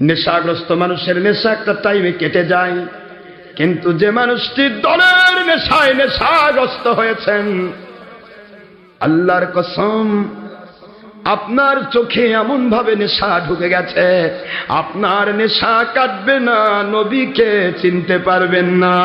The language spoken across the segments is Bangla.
নেশাগ্রস্ত মানুষের নেশা একটা টাইমে কেটে যায়। কিন্তু যে মানুষটি দলের নেশায় নেশাগ্রস্ত হয়েছেন, আল্লাহর কসম, আপনার চোখে এমন ভাবে নেশা ঢুকে গেছে, আপনার নেশা কাটবে না, নবীকে চিনতে পারবেন না।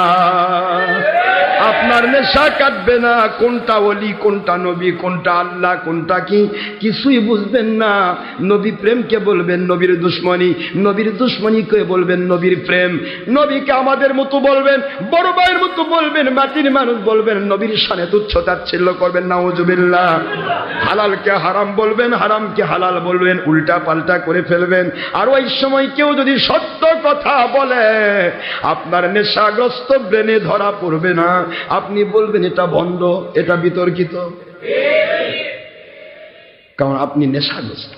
আপনার নেশা কাটবে না, কোনটা অলি কোনটা নবী, কোনটা আল্লাহ, কোনটা কি? কিছুই বুঝবেন না। নবী প্রেমকে বলবেন? নবীর দুশ্মনী। নবীর দুশ্মনীকে বলবেন? নবীর প্রেম। নবীকে আমাদের মতো বলবেন, বড় ভাইয়ের মতো বলবেন, মাটির মানুষ বলবেন, নবীর সানে তুচ্ছ তাচ্ছিল্য করবেন, নাউজুবিল্লাহ। হালালকে হারাম বলবেন হারামকে হালাল বলবেন, উল্টা পাল্টা করে ফেলবেন। আর ওই সময় কেউ যদি সত্য কথা বলে, আপনার নেশাগ্রস্ত ব্রেনে ধরা পড়বে না। আপনি বলবেন এটা বন্ধ, এটা বিতর্কিত? কারণ আপনি নেশাগ্রস্ত।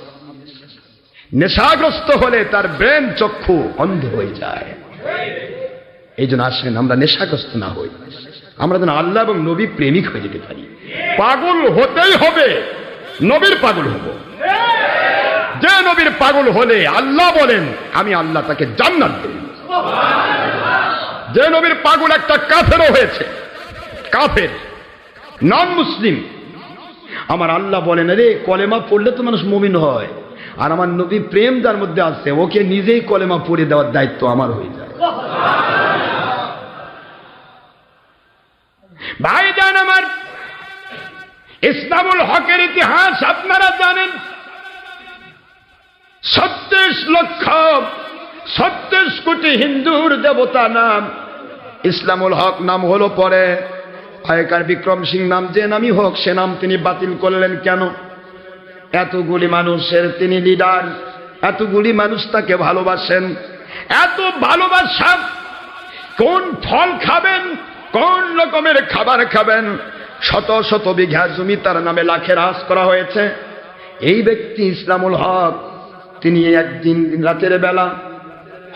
নেশাগ্রস্ত হলে তার ব্রেন চক্ষু অন্ধ হয়ে যায়। এই জন্য আসেন আমরা নেশাগ্রস্ত না হই। আমরা যেন আল্লাহ এবং নবী প্রেমিক হয়ে যেতে পারি। পাগল হতেই হবে, নবীর পাগল হব। যে নবীর পাগল হলে আল্লাহ বলেন, আমি আল্লাহ তাকে জান্নাত দেব। যে নবীর পাগল একটা কাফেরও হয়েছে। কাফের। নন মুসলিম। আমার আল্লাহ বলেন রে কলেমা পড়লে তো মানুষ মুমিন হয়। আর আমার নবী প্রেম যার মধ্যে আছে, ওকে নিজেই কলেমা পড়ে দেওয়ার দায়িত্ব আমার হয়ে যায়। ভাই যান আমার, ইসলামুল হকের ইতিহাস আপনারা জানেন। ছত্রিশ লক্ষ ছত্রিশ কোটি হিন্দুর দেবতা নাম। ইসলামুল হক নাম হলো পরে। আগেকার বিক্রম সিং নাম যে নামই হোক, সে নাম তিনি বাতিল করলেন কেন? এতগুলি মানুষের তিনি লিডার এতগুলি মানুষ তাকে ভালোবাসেন। এত ভালোবাসা, কোন ফল খাবেন, কোন রকমের খাবার খাবেন? শত শত বিঘা জমি তার নামে লাখে হ্রাস করা হয়েছে। এই ব্যক্তি ইসলামুল হক, তিনি একদিন রাতের বেলা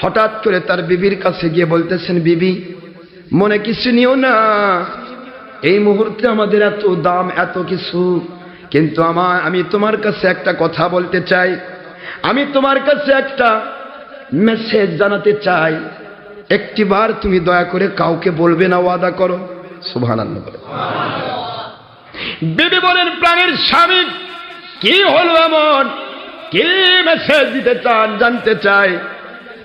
হঠাৎ করে তার বিবির কাছে গিয়ে বলতেছেন, বিবি, মনে কিছু নিও না। এই মুহূর্তে আমাদের এত দাম, এত কিছু। কিন্তু আমার আমি তোমার কাছে একটা কথা বলতে চাই। আমি তোমার কাছে একটা মেসেজ জানাতে চাই। একটিবার তুমি দয়া করে কাউকে বলবে না, ওয়াদা করো। সুবহানাল্লাহ বলে। বিবি বলেন, প্রাণের স্বামী, কি হলো এমন? কি মেসেজ দিতে চান, জানতে চাই?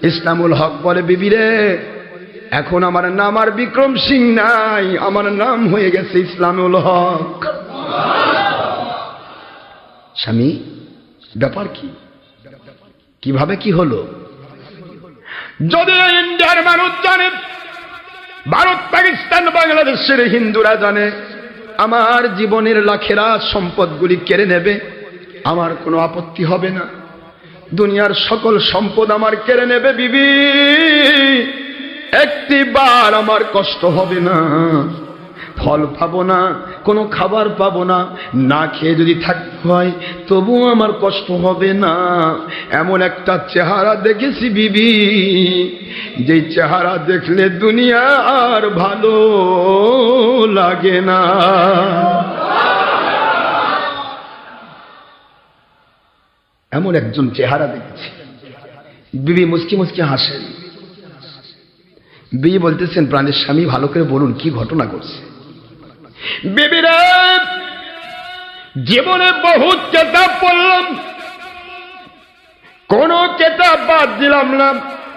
ইসলামুল হক বলে, বিবি রে, এখন আমার নাম আর বিক্রম সিং নাই। আমার নাম হয়ে গেছে ইসলামুল হক। স্বামী, ব্যাপার কি? কীভাবে কি হলো? যদি ইন্ডিয়ার মানুষ জানে, ভারত, পাকিস্তান, বাংলাদেশের হিন্দুরা জানে, আমার জীবনের লাখেরা সম্পদগুলি কেড়ে নেবে, আমার কোনো আপত্তি হবে না। দুনিয়ার সকল সম্পদ আমার কেড়ে নেবে বিবি। একটি বার আমার কষ্ট হবে না। ফল পাবো না, কোনো খাবার পাবো না। না খেয়ে যদি থাকতে হয়, তবুও আমার কষ্ট হবে না। এমন একটা চেহারা দেখেছি বিবি। যে চেহারা দেখলে দুনিয়া আর ভালো লাগে না। এমন একজন চেহারা দেখেছি। বিবি মুসকি মুসকি হাসেন। বিবি বলতেছেন, প্রাণের স্বামী, ভালো করে বলুন, কি ঘটনা বিবিরা জীবনে বহুত কেতাব পড়লাম। কোন কেতাব বাদ দিলাম না।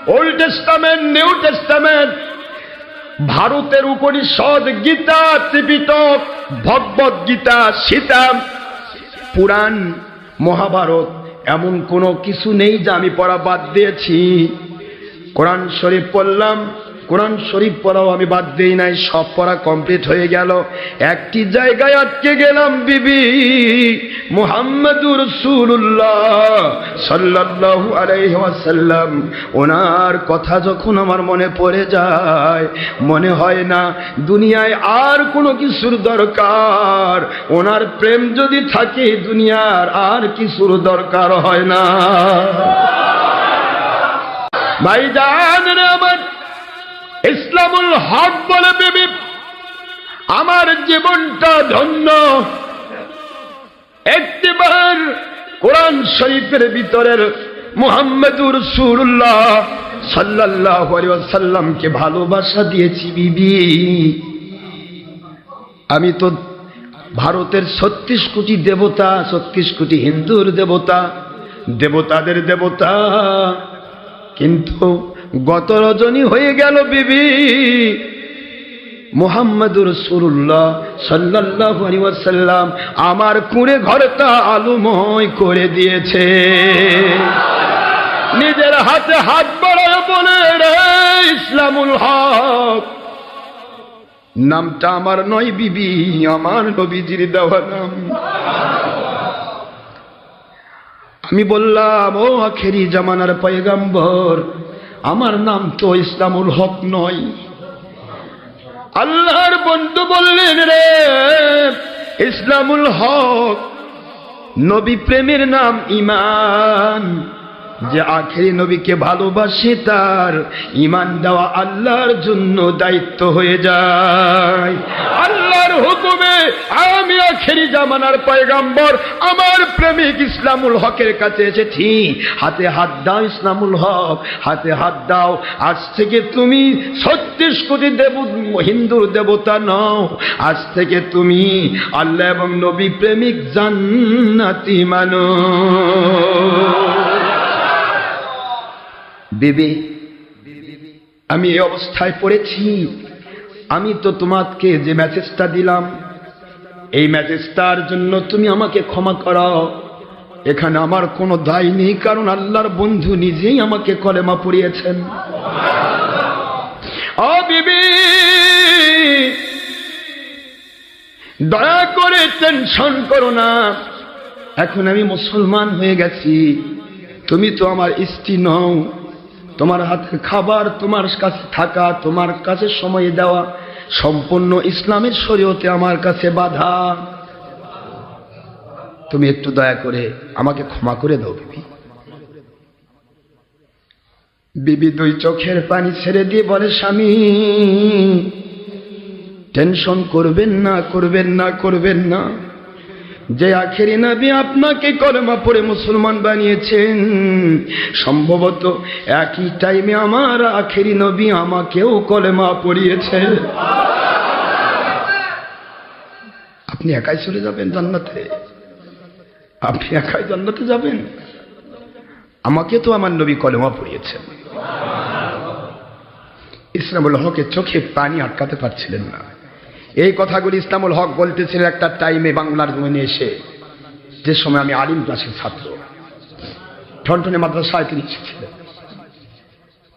ওল্ড টেস্টামেন্ট নিউ টেস্টামেন্ট ভারতের উপনিষদ, গীতা, ত্রিপিটক ভগবত গীতা সীতা, পুরাণ, মহাভারত এমন কোনো কিছু নেই যা আমি পড়া বাদ দিয়েছি। কোরআন শরীফ পড়লাম, কোরআন শরীফ পড়াও আমি বাদ দিই নাই, সব পড়া কমপ্লিট হয়ে গেল। একটি জায়গায় আটকে গেলাম বিবি মুহাম্মদুর রসুল্লাহ সাল্লাল্লাহু আলাইহি ওয়াসাল্লাম। ওনার কথা যখন আমার মনে পড়ে যায়, মনে হয় না দুনিয়ায় আর কোনো কিছুর দরকার। ওনার প্রেম যদি থাকে, দুনিয়ার আর কিছুর দরকার হয় না। ভাই জান আমার, ইসলামুল হক বলে আমার জীবনটা ধন্য। একটিবার কোরআন শরীফের ভিতরের মোহাম্মদুর সুরুল্লাহ সাল্লাহ সাল্লামকে ভালোবাসা দিয়েছি, বিবি। আমি তো ভারতের ছত্রিশ কোটি দেবতা, ছত্রিশ কোটি হিন্দুর দেবতা, দেবতাদের দেবতা। কিন্তু গত রজনী হয়ে গেল, বিবি। মোহাম্মদুর রসুল্লাহ সাল্লাহ সাল্লাম আমার কুঁড়ে ঘরটা আলুময় করে দিয়েছে। নিজের হাতে হাত বাড়ায় বলে, রে ইসলামুল হক। নামটা আমার নয় বিবি, আমার নবীজির দেওয়া নাম। আমি বললাম, ও আখেরি জামানার পয়গাম্বর, আমার নাম তো ইসলামুল হক নয়। আল্লাহর বন্ধু বললেন রে ইসলামুল হক নবী প্রেমের নাম ইমান। যে আখেরি নবীকে ভালোবাসে তার ইমান দেওয়া আল্লাহর জন্য দায়িত্ব হয়ে যায়। আল্লাহর হুকুমে আমি আখেরি জামানার পয়গাম্বর, আমার প্রেমিক ইসলামুল হকের কাছে এসেছি। হাতে হাত দাও ইসলামুল হক, হাতে হাত দাও। আজ থেকে তুমি ছত্রিশ কোটি দেব, হিন্দুর দেবতা নও। আজ থেকে তুমি আল্লাহ এবং নবী প্রেমিক জান্নাতি মানো বেবে, আমি এই অবস্থায় পড়েছি। আমি তো তোমাকে যে মেসেজটা দিলাম, এই মেসেজটার জন্য তুমি আমাকে ক্ষমা করাও। এখানে আমার কোনো দায় নেই, কারণ আল্লাহর বন্ধু নিজেই আমাকে কলেমা পড়িয়েছেন। দয়া করে টেনশন করো না। এখন আমি মুসলমান হয়ে গেছি। তুমি তো আমার স্ত্রী নও। তোমার হাতে খাবার, তোমার কাছে থাকা, তোমার কাছে সময় দেওয়া, সম্পূর্ণ ইসলামের শরীয়তে আমার কাছে বাধা। তুমি একটু দয়া করে আমাকে ক্ষমা করে দাও, বিবি। বিবি দুই চোখের পানি ছেড়ে দিয়ে বলে, স্বামী, টেনশন করবেন না করবেন না করবেন না। যে আখেরি নবী আপনাকে কলমা পড়ে মুসলমান বানিয়েছেন, সম্ভবত একই টাইমে আমার আখেরি নবী আমাকেও কলেমা পড়িয়েছে। আপনি একাই চলে যাবেন জান্নাতে? আপনি একাই জান্নাতে যাবেন? আমাকে তো আমার নবী কলেমা পড়িয়েছেন। ইসলামুল হকের চোখে পানি আটকাতে পারছিলেন না। এই কথাগুলি ইসলামুল হক বলতেছিলেন একটা টাইমে বাংলার জমিনে এসে। যে সময় আমি আলিম ক্লাসের ছাত্র। ঠনঠনে মাদ্রাসায় তিনি এসেছিলেন।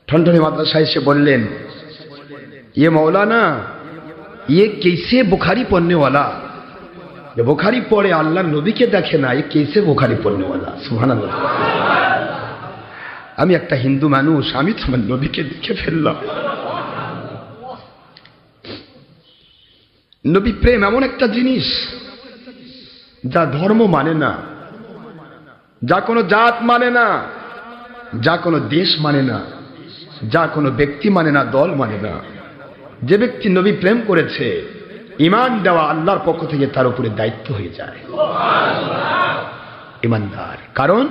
ঠনঠনে মাদ্রাসায় এসে বললেন ইয়ে মৌলানা ইয়ে কেসে বুখারি পড়নেওয়ালা? যে বুখারি পড়ে আল্লাহ নবীকে দেখে না, এ কেসে বুখারি পণ্যওয়ালা সুহান আমি একটা হিন্দু মানুষ, আমি তোমার নবীকে দেখে ফেললাম। নবী প্রেম এমন একটা জিনিস যা ধর্ম মানে না, যা কোনো জাত মানে না, যা কোনো দেশ মানে না, যা কোনো ব্যক্তি মানে না, দল মানে না। যে ব্যক্তি নবী প্রেম করেছে, ইমান দেওয়া আল্লাহর পক্ষ থেকে তার উপরে দায়িত্ব হয়ে যায়। ইমানদার। কারণ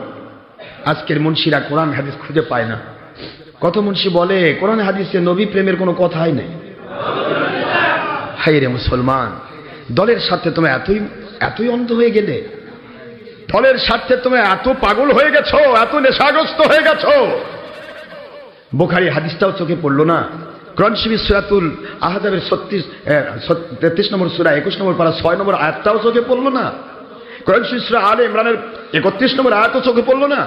আজকের মুন্সিরা কোরআন হাদিস খুঁজে পায় না। কত মুন্সি বলে, কোরআন হাদিসে নবী প্রেমের কোনো কথাই নেই। হাই রে মুসলমান, দলের স্বার্থে তুমি এতই এতই অন্ধ হয়ে গেলে, দলের স্বার্থে তুমি এত পাগল হয়ে গেছো, এত নেশাগ্রস্ত হয়ে গেছো। বোখারি হাদিসটাও চোখে পড়ল না। ক্রনশিবি সুরাতুল আহাদাবের ছত্রিশ তেত্রিশ নম্বর সুরা, একুশ নম্বর পারা, ছয় নম্বর আয়াতটাও চোখে পড়ল না। ক্রনশিবি সুরা আলে ইমরানের একত্রিশ নম্বর আয়াতও চোখে পড়ল না।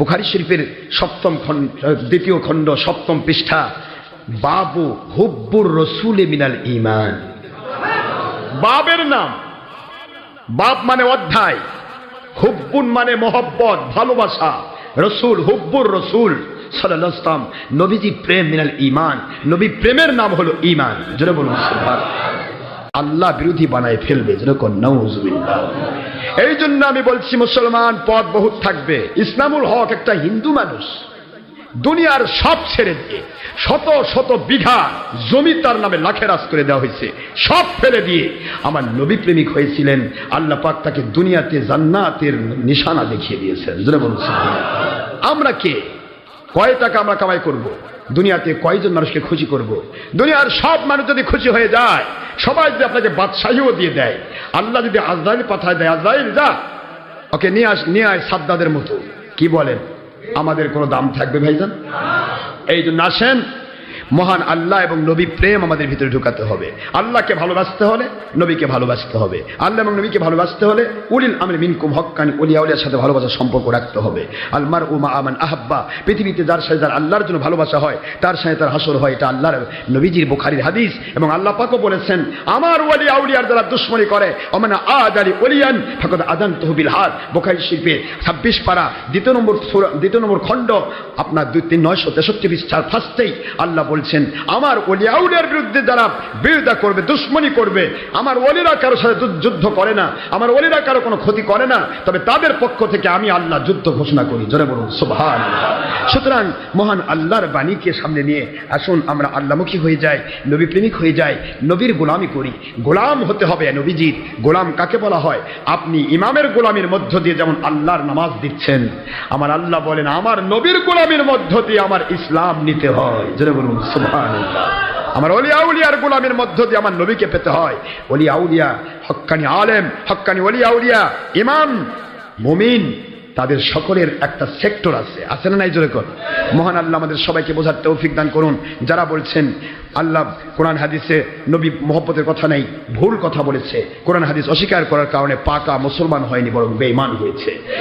বুখারি শরীফের সপ্তম খণ্ড, দ্বিতীয় খণ্ড, সপ্তম পৃষ্ঠা বাবু হুব্বুর রসুল মিনাল ইমান বাবের নাম। বাপ মানে অধ্যায়। হুব্বুন মানে মোহব্বত, ভালোবাসা। রসুল হুব্বুর রসুল সাল্লাম নবীজি প্রেম, মিনাল ইমান নবী প্রেমের নাম হলো ইমান যেন বলুন আল্লাহ বিরোধী বানায় ফেলবে যেরকম নৌজুবিল্লাহ এই জন্য আমি বলছি, মুসলমান পথ বহুত থাকবে। ইসলামুল হক একটা হিন্দু মানুষ। দুনিয়ার সব ছেড়ে দিয়ে, শত শত বিঘা জমি তার নামে লাখেরাজ করে দেওয়া হয়েছে, সব ফেলে দিয়ে আমার নবী প্রেমিক হয়েছিলেন, আল্লাহ পাক তাকে দুনিয়াতে জান্নাতের নিশানা দেখিয়ে দিয়েছেন। আমরা কে কয় টাকা আমরা কামাই করব। দুনিয়াতে কয়জন মানুষকে খুশি করব। দুনিয়ার সব মানুষ যদি খুশি হয়ে যায়, সবাই যদি আপনাকে বাদশাহীও দিয়ে দেয়, আল্লাহ যদি আজরাইল পাঠায় দেয়, আজরাইল যা, ওকে নিয়ে আস, নিয়ে আয় সাদ্দাদের মতো কি বলেন আমাদের কোনো দাম থাকবে ভাইজান? এই জন্য আসেন। মহান আল্লাহ এবং নবী প্রেম আমাদের ভিতরে ঢুকাতে হবে। আল্লাহকে ভালোবাসতে হলে নবীকে ভালোবাসতে হবে। আল্লাহ এবং নবীকে ভালোবাসতে হলে উলিল আমর মিনকুম হক্কানি উলিয়া উলিয়ার সাথে ভালোবাসার সম্পর্ক রাখতে হবে। আলমার উমা আমান আহাব্বা, পৃথিবীতে যার সাথে যার আল্লাহর জন্য ভালোবাসা হয়, তার সাথে তার হাসর হয়, এটা আল্লাহর নবীজির বুখারির হাদিস এবং আল্লাহ পাকও বলেছেন, আমার ওলি আউলিয়ার যারা দুশ্মনী করে, অমানা আদ আলী ওলিয়ান ফকত আদান তহবিল হাত বোখারি শিল্পে ছাব্বিশ পারা, দ্বিতীয় নম্বর দ্বিতীয় নম্বর খণ্ড, আপনার দুই তিন, নয়শো তেষট্টি পৃষ্ঠার ফার্স্টেই আল্লাহ বলছেন, আমার ওলি আউলিয়ার বিরুদ্ধে যারা বিরোধিতা করবে, দুশ্মনী করবে, আমার ওলিরা কারোর সাথে যুদ্ধ- করে না, আমার ওলিরা কারও কোনো ক্ষতি করে না, তবে তাদের পক্ষ থেকে আমি আল্লাহ যুদ্ধ ঘোষণা করি। জোরে বলুন সুবহান সুতরাং মহান আল্লাহর বাণীকে সামনে নিয়ে আসুন, আমরা আল্লামুখী হয়ে যাই, নবী প্রেমিক হয়ে যাই, নবীর গোলামি করি। গোলাম হতে হবে নবীজির, গোলাম কাকে বলা হয়? আপনি ইমামের গোলামির মধ্য দিয়ে যেমন আল্লাহর নামাজ দিচ্ছেন, আমার আল্লাহ বলেন, আমার নবীর গোলামির মধ্য দিয়ে আমার ইসলাম নিতে হয়। জোরে বলুন আমার অলি আউলিয়ার গোলামের মধ্য দিয়ে আমার নবীকে পেতে হয়। অলি আউলিয়া, হক্কানি আলেম, হক্কানি অলি আউলিয়া, ইমাম, মুমিন, তাদের সকলের একটা সেক্টর আছে। আছে না নাই জোরে কর? মহান আল্লাহ আমাদের সবাইকে বোঝার তৌফিক দান করুন। যারা বলছেন, আল্লাহ কোরআন হাদিসে নবী মহব্বতের কথা নেই, ভুল কথা বলেছে। কোরআন হাদিস অস্বীকার করার কারণে পাকা মুসলমান হয়নি, বরং বেঈমান হয়েছে।